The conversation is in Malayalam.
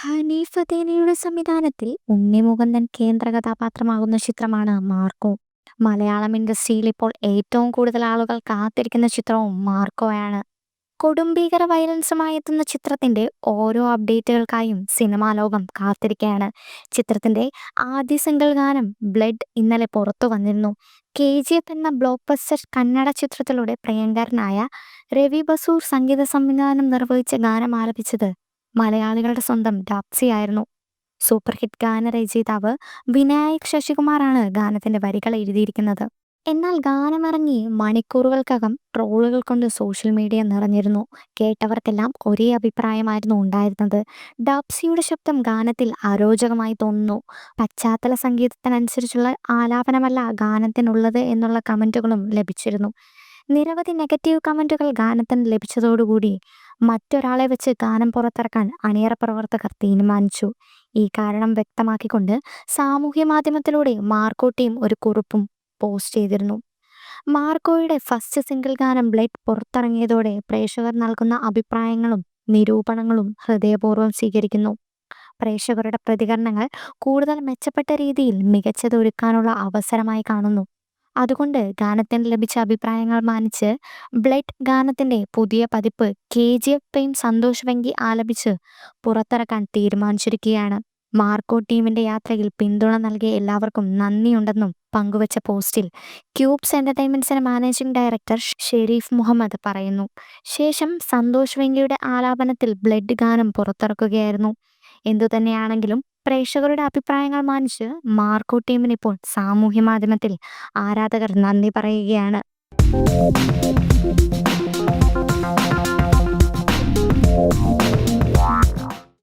ഹനീഫ് അദേനയുടെ സംവിധാനത്തിൽ ഉണ്ണി മുകുന്ദൻ കേന്ദ്ര കഥാപാത്രമാകുന്ന ചിത്രമാണ് മാർക്കോ. മലയാളം ഇൻഡസ്ട്രിയിൽ ഇപ്പോൾ ഏറ്റവും കൂടുതൽ ആളുകൾ കാത്തിരിക്കുന്ന ചിത്രവും മാർക്കോയാണ്. കൊടുംഭീകര വയലൻസുമായി എത്തുന്ന ചിത്രത്തിന്റെ ഓരോ അപ്ഡേറ്റുകൾക്കായും സിനിമാ ലോകം കാത്തിരിക്കുകയാണ്. ചിത്രത്തിന്റെ ആദ്യ സിംഗിൾ ഗാനം ബ്ലഡ് ഇന്നലെ പുറത്തു വന്നിരുന്നു. കെ ജി എഫ് എന്ന ബ്ലോക്ക് ബസ്റ്റർ കന്നഡ ചിത്രത്തിലൂടെ പ്രിയങ്കരനായ രവി ബസൂർ സംഗീത സംവിധാനം നിർവഹിച്ച ഗാനം ആലപിച്ചത് മലയാളികളുടെ സ്വന്തം ആയിരുന്നു. സൂപ്പർ ഹിറ്റ് ഗാനരചയിതാവ് വിനായക് ശശികുമാറാണ് ഗാനത്തിന്റെ വരികൾ എഴുതിയിരിക്കുന്നത്. എന്നാൽ ഗാനമിറങ്ങി മണിക്കൂറുകൾക്കകം ട്രോളുകൾ കൊണ്ട് സോഷ്യൽ മീഡിയ നിറഞ്ഞിരുന്നു. കേട്ടവർക്കെല്ലാം ഒരേ അഭിപ്രായമായിരുന്നു ഉണ്ടായിരുന്നത്. ഡാപ്സിയുടെ ശബ്ദം ഗാനത്തിൽ അരോചകമായി തോന്നുന്നു. പശ്ചാത്തല സംഗീതത്തിനനുസരിച്ചുള്ള ആലാപനമല്ല ഗാനത്തിനുള്ളത് എന്നുള്ള കമന്റുകളും ലഭിച്ചിരുന്നു. നിരവധി നെഗറ്റീവ് കമന്റുകൾ ഗാനത്തിന് ലഭിച്ചതോടുകൂടി മറ്റൊരാളെ വെച്ച് ഗാനം പുറത്തിറക്കാൻ അണിയറ പ്രവർത്തകർ തീരുമാനിച്ചു. ഈ കാരണം വ്യക്തമാക്കിക്കൊണ്ട് സാമൂഹ്യ മാധ്യമത്തിലൂടെ മാർക്കോട്ടിയും ഒരു കുറിപ്പും പോസ്റ്റ് ചെയ്തിരുന്നു. മാർക്കോയുടെ ഫസ്റ്റ് സിംഗിൾ ഗാനം ബ്ലഡ് പുറത്തിറങ്ങിയതോടെ പ്രേക്ഷകർ നൽകുന്ന അഭിപ്രായങ്ങളും നിരൂപണങ്ങളും ഹൃദയപൂർവം സ്വീകരിക്കുന്നു. പ്രേക്ഷകരുടെ പ്രതികരണങ്ങൾ കൂടുതൽ മെച്ചപ്പെട്ട രീതിയിൽ മികച്ചതൊരുക്കാനുള്ള അവസരമായി കാണുന്നു. അതുകൊണ്ട് ഗാനത്തിന് ലഭിച്ച അഭിപ്രായങ്ങൾ മാനിച്ച് ബ്ലഡ് ഗാനത്തിന്റെ പുതിയ പതിപ്പ് K G F fame Santhosh Venky ആലപിച്ച് പുറത്തിറക്കാൻ തീരുമാനിച്ചിരിക്കുകയാണ്. മാർക്കോ ടീമിന്റെ യാത്രയിൽ പിന്തുണ നൽകിയ എല്ലാവർക്കും നന്ദിയുണ്ടെന്നും പങ്കുവച്ച പോസ്റ്റിൽ ക്യൂബ്സ് എന്റർടൈൻമെന്റ്സിന്റെ മാനേജിംഗ് ഡയറക്ടർ ഷെരീഫ് മുഹമ്മദ് പറയുന്നു. ശേഷം സന്തോഷ് വെങ്കിയുടെ ആലാപനത്തിൽ ബ്ലഡ് ഗാനം പുറത്തിറക്കുകയായിരുന്നു. എന്തുതന്നെയാണെങ്കിലും പ്രേക്ഷകരുടെ അഭിപ്രായങ്ങൾ മാനിച്ച് മാർക്കോ ടീമിന് ഇപ്പോൾ സാമൂഹ്യ മാധ്യമത്തിൽ ആരാധകർ നന്ദി പറയുകയാണ്.